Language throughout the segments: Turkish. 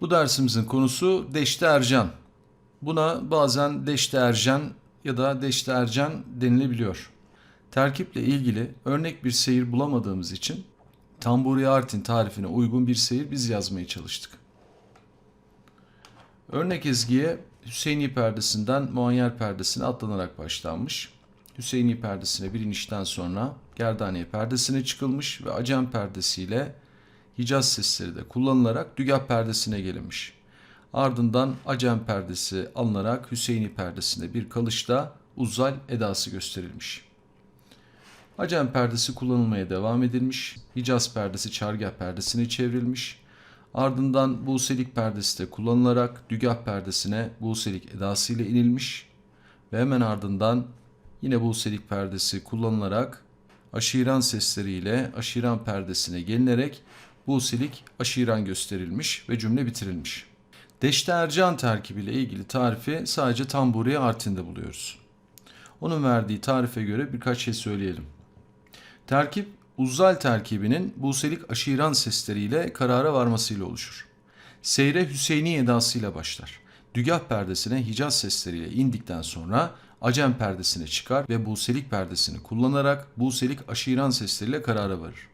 Bu dersimizin konusu Deşte Ercan. Buna bazen Deşte Ercan ya da Deşte Ercan denilebiliyor. Terkiple ilgili örnek bir seyir bulamadığımız için Tamburi Artin tarifine uygun bir seyir biz yazmaya çalıştık. Örnek ezgiye Hüseyini perdesinden Muayyer perdesine atlanarak başlanmış. Hüseyini perdesine bir inişten sonra Gerdaniye perdesine çıkılmış ve Acem perdesiyle Hicaz sesleri de kullanılarak Dügah perdesine gelinmiş. Ardından Acem perdesi alınarak Hüseyini perdesinde bir kalışta Uzzal edası gösterilmiş. Acem perdesi kullanılmaya devam edilmiş. Hicaz perdesi çargah perdesine çevrilmiş. Ardından Buselik perdesi de kullanılarak Dügah perdesine Buselik edasıyla inilmiş. Ve hemen ardından yine Buselik perdesi kullanılarak aşiran sesleriyle aşiran perdesine gelinerek Buselik aşiran gösterilmiş ve cümle bitirilmiş. Deşte Ercan terkibiyle ilgili tarifi sadece Tamburi Artin'de buluyoruz. Onun verdiği tarife göre birkaç şey söyleyelim. Terkip Uzzal terkibinin Buselik aşiran sesleriyle karara varmasıyla oluşur. Seyre Hüseyini edasıyla başlar. Dügah perdesine Hicaz sesleriyle indikten sonra Acem perdesine çıkar ve Buselik perdesini kullanarak Buselik aşiran sesleriyle karara varır.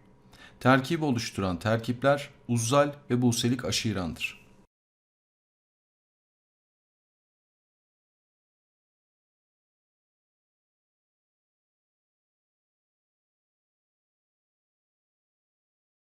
Terkibi oluşturan terkipler Uzzal ve Buselik aşirandır.